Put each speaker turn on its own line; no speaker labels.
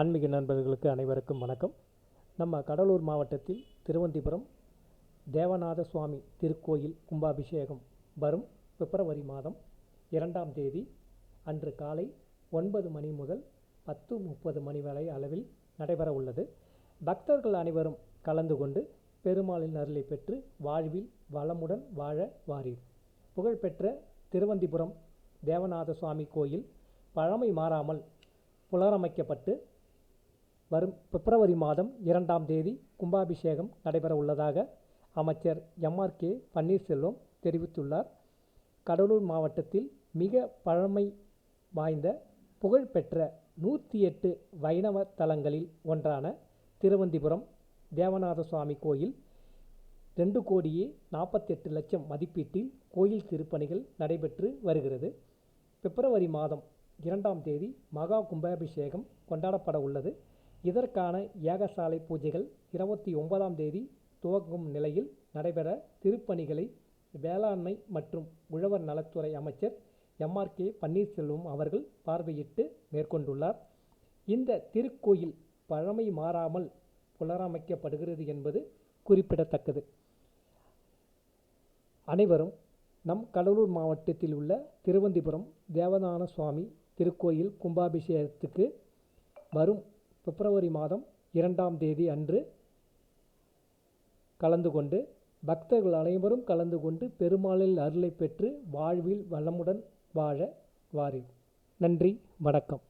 ஆன்மீக நண்பர்களுக்கு அனைவருக்கும் வணக்கம் நம்ம கடலூர் மாவட்டத்தில் திருவந்திபுரம் தேவநாத சுவாமி திருக்கோயில் கும்பாபிஷேகம் வரும் பிப்ரவரி மாதம் இரண்டாம் தேதி அன்று காலை ஒன்பது மணி முதல் பத்து முப்பது மணி வரை அளவில் நடைபெற உள்ளது பக்தர்கள் அனைவரும் கலந்து கொண்டு பெருமாளின் அருளை பெற்று வாழ்வில் வளமுடன் வாழ வாரீர் புகழ்பெற்ற திருவந்திபுரம் தேவநாத சுவாமி கோயில் பழமை மாறாமல் புலரமைக்கப்பட்டு வரும் பிப்ரவரி மாதம் இரண்டாம் தேதி கும்பாபிஷேகம் நடைபெற உள்ளதாக அமைச்சர் எம்ஆர் கே பன்னீர்செல்வம் தெரிவித்துள்ளார் கடலூர் மாவட்டத்தில் மிக பழமை வாய்ந்த புகழ்பெற்ற நூற்றி எட்டு வைணவ தலங்களில் ஒன்றான திருவந்திபுரம் தேவநாத சுவாமி கோயில் ரெண்டு கோடியே நாற்பத்தெட்டு லட்சம் மதிப்பீட்டில் கோயில் திருப்பணிகள் நடைபெற்று வருகிறது பிப்ரவரி மாதம் இரண்டாம் தேதி மகா கும்பாபிஷேகம் கொண்டாடப்பட உள்ளது இதற்கான யாகசாலை பூஜைகள் இருபத்தி ஒன்பதாம் தேதி துவங்கும் நிலையில் நடைபெற திருப்பணிகளை வேளாண்மை மற்றும் உழவர் நலத்துறை அமைச்சர் ஆர் கே பன்னீர்செல்வம் அவர்கள் பார்வையிட்டு மேற்கொண்டுள்ளார் இந்த திருக்கோயில் பழமை மாறாமல் புனரமைக்கப்படுகிறது என்பது குறிப்பிடத்தக்கது அனைவரும் நம் கடலூர் மாவட்டத்தில் உள்ள திருவந்திபுரம் தேவதான சுவாமி திருக்கோயில் கும்பாபிஷேகத்துக்கு வரும் பிப்ரவரி மாதம் இரண்டாம் தேதி அன்று கலந்து கொண்டு பக்தர்கள் அனைவரும் கலந்து கொண்டு பெருமாளில் அருளை பெற்று வாழ்வில் வளமுடன் வாழ வாரி நன்றி வணக்கம்